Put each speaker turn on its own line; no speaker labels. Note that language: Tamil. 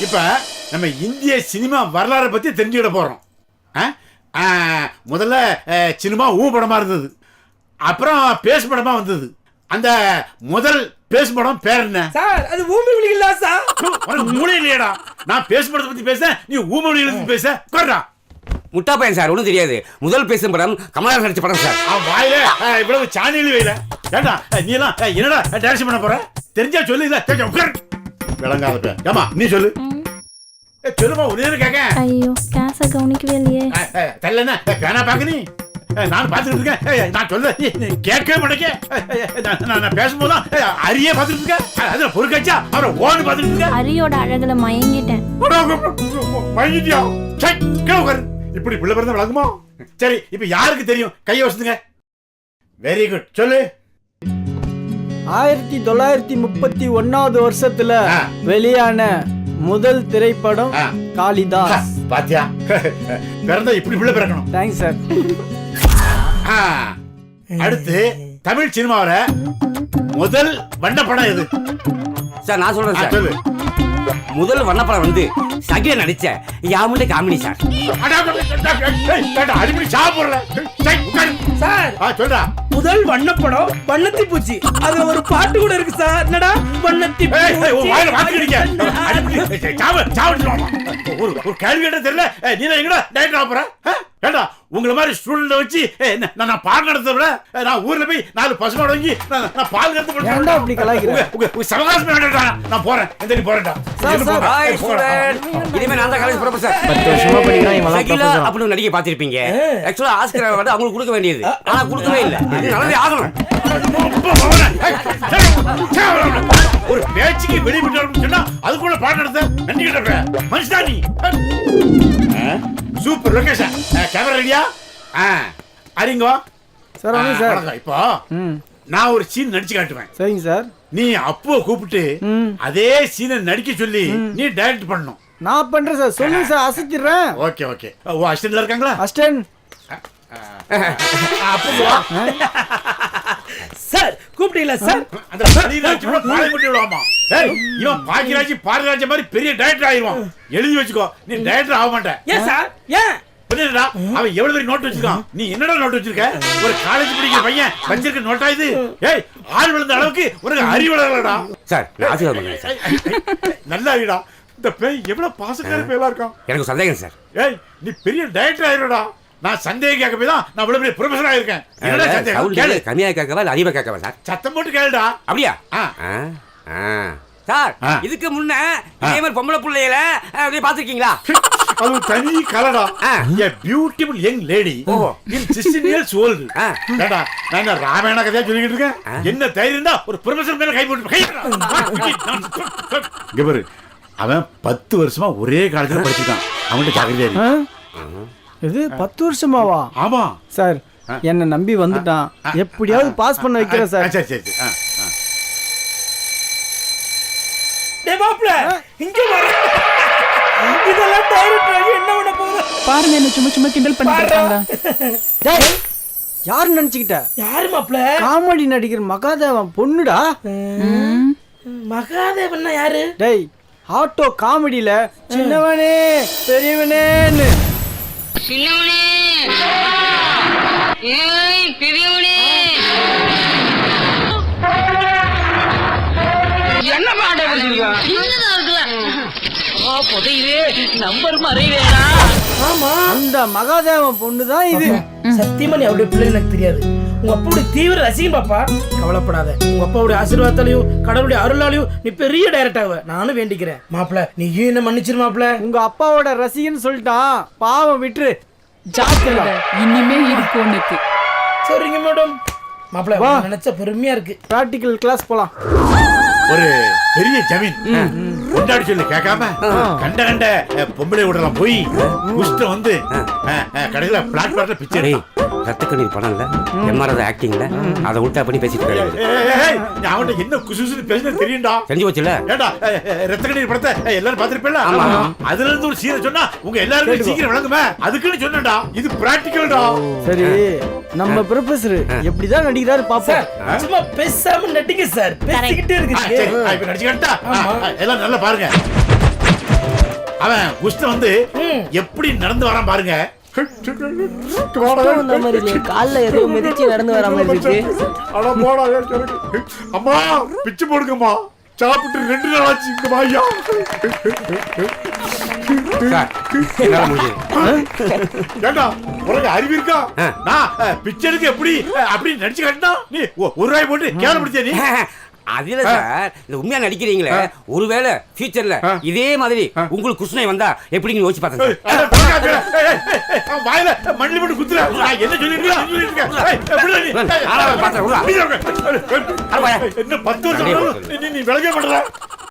இப்ப நம்ம இந்திய சினிமா வரலாறை பத்தி தெரிஞ்சுக்கிட போறோம். ஆ? ஆ, முதல்ல சினிமா ஊ படமா இருந்தது. அப்புறம் பேசு படமா வந்தது. அந்த முதல் பேசு படம் பேர் என்ன?
சார் அது பூமி விழிகளா சார்.
உனக்கு மூளை இல்லையடா. நான் பேசு படத்தை பத்தி பேச நீ ஊமொழி பத்தி பேச. கொர்றா
முட்டா பையன் சார் ஒன்றும் தெரியாது. முதல் பேசும் படம் கமலஹாசன் நடிச்ச படம் சார்.
அவன் வாயில இவ்வளவு சாணியில் வைல ஏண்டா நீ எல்லாம் என்னடா டைரக்ஷன் பண்ண போற? தெரிஞ்சா சொல்லு இல்ல தெரிஞ்சா உட்கார். விளங்காத ஏமா நீ சொல்லு. சொல்லுமா உடனே கேட்க
ஐயோ கேஸை கவனிக்கவே இல்லையே.
தெரியலண்ணா வேணா நான் பார்த்துட்டு இருக்கேன். நான் சொல்ல கேட்கவே மாட்டேங்க நான் அரியே பார்த்துட்டு இருக்கேன். அதுல பொறுக்காச்சா அவரை ஓடு பார்த்துட்டு இருக்கேன்.
அரியோட அழகுல மயங்கிட்டேன்.
இப்படி பிள்ளை பிறந்த விளங்குமா சரி இப்ப யாருக்கு தெரியும்? கையை வச்சுங்க வெரி குட் சொல்லு.
ஆயிரத்தி தொள்ளாயிரத்தி முப்பத்தி ஒன்னாவது வருஷத்துல. வெளியான முதல் திரைப்படம். காளிதாஸ்.
பாத்தியா? பிறந்தா இப்படி பிள்ளை பிறக்கணும்.
தேங்க்ஸ் சார்
ஆ, அடுத்து தமிழ் சினிமாவுல முதல் வண்ண படம் எது?
சார் நான் சொல்றேன் சார்
சொல்லு.
முதல் வண்ணப்படம் வந்து சகில நடிச்ச யாமுண்டே காமெடி சார்
அடா, அடா, அடா, அடா, ஏய், ஏண்டா, அடிப்படி சாப்பிடல
சார்
ஆ சொல்றா.
முதல் வண்ணப்படம் வண்ணத்தி பூச்சி அதுல ஒரு பாட்டு கூட இருக்கு சார். என்னடா? வண்ணத்தி.
ஒரு கேள்வி கேட்ட தெரியல. நீ எங்கடா? டைரக்டர் ஆக போற? ஆ? ஏண்டா உங்களை மாதிரி ஸ்டூடெண்ட் வச்சு நான் நான் பாடம் நடத்த விட நான் ஊர்ல போய் நாலு பசுமாடு வாங்கி நான் பால் கறந்து கொடுத்தேன்.
ஏன்டா இப்படி கலாய்க்கிற?
உங்க- உங்க- உங்க சவகாசம் வேண்டாம்டா. நான் போறேன். எந்த நீ போறேன்டா.
சார்?
ஹாய். ஸ்டூடெண்ட் இனிமே நான் தான் காலேஜ் ப்ரொஃபசர்
பத்து வருஷமா படிக்கிறான் இவன்
சகிலா அப்படின்னு நடிகை பார்த்திருப்பீங்க. ஆக்சுவலா ஆஸ்கர் அவார்டு அவங்களுக்கு கொடுக்க வேண்டியது. ஆனா கொடுக்கவே இல்லை. இது நல்லதே ஆகணும்.
ஒரு பேச்சுக்கு வெளிவிட்டு சொன்னா அது கூட பாடம் நடத்த நன்றி கிட்ட மனுஷனா நீ? சூப்பர் லொகேஷன் கேமரா ரெடியா அறிங்க
சார் வாங்க சார்.
இப்போ நான் ஒரு சீன் நடிச்சு காட்டுவேன்.
சரிங்க சார்.
நீ அப்புவ கூப்பிட்டு. அதே சீனை நடிக்க சொல்லி நீ டைரக்ட் பண்ணணும்.
நான் பண்றேன் சார். சொல்லுங்க சார். அசத்திடுறேன்
ஓகே ஓகே. ஓ அசிஸ்டன்ட்ல இருக்காங்களா?
அஸ்டன்
அப்போ.
சார் கூப்பிட்டீங்களா சார்
அந்த பாரிராஜ் கூட பாலை முட்டி விடுவாமா ஏய் இவன் பாக்கியராஜ் பாரிராஜ் மாதிரி பெரிய டைரக்டர் ஆயிருவான் எழுதி வச்சுக்கோ. நீ டைரக்டர் ஆக மாட்டே.
ஏன் சார் ஏன்?
புரியுதுடா? அவன் எவ்வளவு பெரிய நோட் வச்சிருக்கான்? நீ என்னடா நோட் வச்சிருக்க? ஒரு காலேஜ் படிக்கிற பையன் வச்சிருக்க நோட்டா இது? ஏய் ஆள் விழுந்த அளவுக்கு உனக்கு அறிவு வளரலடா.
சார்
நல்லா இருடா. இந்த பேய் எவ்வளவு பாசக்கார பேயலா இருக்கான்?
எனக்கு ஒரு சந்தேகம் சார்
ஏய் நீ பெரிய டைரக்டர் ஆயிருடா. நான் சந்தேகம் கேட்க போய் தான் நான் இவ்வளவு பெரிய ப்ரொஃபசர் ஆயிருக்கேன் என்னடா சந்தேகம்? கேளு.
கம்மியாக கேட்கவா இல்லை அதிகமாக கேட்கவா சார்?
சத்தம் போட்டு கேளுடா.
அப்படியா? சார். இதுக்கு முன்ன இதே மாதிரி பொம்பளை பிள்ளையில அப்படியே பார்த்துருக்கீங்களா?
அது தனி கலடா.
ஆ.
a beautiful young lady.
O.
in 16 years old.
ஆ.
ஏண்டா நான் என்ன ராமாயண கதையா சொல்லிக்கிட்டு இருக்கேன். என்ன தைரியம் தான் ஒரு ப்ரொஃபசர் மேல கை போட்டு கை இங்க பாரு அவன் பத்து வருஷமா ஒரே காலேஜ்ல படிச்சிருக்கான். அவன்கிட்ட ஜாக்கிரதையா?
இது பத்து வருஷமாவா?
ஆமா.
சார் என்னை நம்பி வந்துட்டான். எப்படியாவது பாஸ் பண்ண வைக்கிறேன் சார்.
சரி சரி
பாருங்க என்ன சும்மா சும்மா கிண்டல் பண்ணிட்டு
யார் நினைச்சுக்கிட்ட?
யாரு மாப்ள
காமெடி நடிகர் மகாதேவன் பொண்ணுடா?
ம்,
மகாதேவன்னா யாரு?
டேய் ஆட்டோ காமெடியில சின்னவனே பெரியவனேன்னு.
சின்னவனே. ஏய் பெரியவனே. என்ன பாட சின்னதா இருக்குல்ல. புதையுதே நம்பர் மறைவேடா
ஆமா.
அந்த மகாதேவன் பொண்ணு தான் இது
சத்தியமா நீ அவருடைய பிள்ளை எனக்கு தெரியாது. உங்க அப்பாவுடைய தீவிர ரசிகம் பாப்பா. கவலைப்படாத. உங்க அப்பாவுடைய ஆசீர்வாதத்தாலையும் கடவுளுடைய அருளாலையும் நீ பெரிய டைரக்ட் ஆகுவ நானும் வேண்டிக்கிறேன். மாப்பிள நீ என்ன மன்னிச்சிரு மாப்பிள
உங்க அப்பாவோட ரசிகன்னு சொல்லிட்டான் பாவம் விட்டுரு.
ஜாக்கிரதை. இனிமே இருக்கு உனக்கு
சரிங்க மேடம். மாப்பிள
வா.
நினைச்ச பெருமையா இருக்கு.
ப்ராக்டிக்கல் கிளாஸ் போலாம்.
பெரிய ஜமீன். கொண்டாடி சொல்லி கேட்காம கண்ட கண்ட பொம்பளை விடலாம் போய் குஷ்டம் வந்து கடையில பிளாட்ஃபார்ம்ல பிச்சை
டேய்
எடுத்தான்.
ரத்த கண்ணீர் படம் இல்ல எம்ஆர்ஆர் ஆக்டிங்ல அதை உல்டா பண்ணி பேசிட்டு இருக்காரு
அவன்கிட்ட என்ன குசு குசுன்னு பேசுனது தெரியும்டா.
தெரிஞ்சு போச்சுல?
ஏடா ரத்த கண்ணீர் படத்தை எல்லாரும் பார்த்திருப்பேன்ல?
ஆமா.
அதுல இருந்து ஒரு சீரை சொன்னா உங்க எல்லாருக்கும் சீக்கிரம் விளங்குமே. அதுக்குன்னு சொன்னேன்டா. இது பிராக்டிக்கல்டா
சரி. நம்ம ப்ரொஃபசர் எப்படிதான் நடிக்கிறாரு பாப்போம்.
சும்மா பேசாம நடிங்க சார். பேசிக்கிட்டே இருக்கு
இப்ப நடிச்சுக்கிட்டா எல்லாம் நல்லா பாருங்க. அவன் குஷ்டன் வந்து எப்படி நடந்து வரான் பாருங்க.
கால்ல ஏதோ மிதிச்சு நடந்து வர மாதிரி இருக்கு.
அட போடா. அம்மா பிச்சு போடுங்கம்மா. சாப்பிட்டு ரெண்டு நாள் ஆச்சு
முடியுது
ஏண்டா உனக்கு அறிவு இருக்கா. நான் அஹ், பிச்சை எடுக்க எப்படி அப்படி நடிச்சு கட்டினா நீ ஒரு ரூபாய் போட்டு கேவலப்படுத்தியா நீ?
அது இல்ல சார் இந்த உண்மையா நடிக்கிறீங்களே? ஒருவேளை ஃபியூச்சர்ல இதே மாதிரி உங்களுக்கு குஷ்ணை வந்தா எப்படின்னு யோசிச்சு பார்த்தேன்
வாயில மண்ணி போட்டு குத்துற. என்ன பத்து வருஷம் நீ- விலகே பண்ற.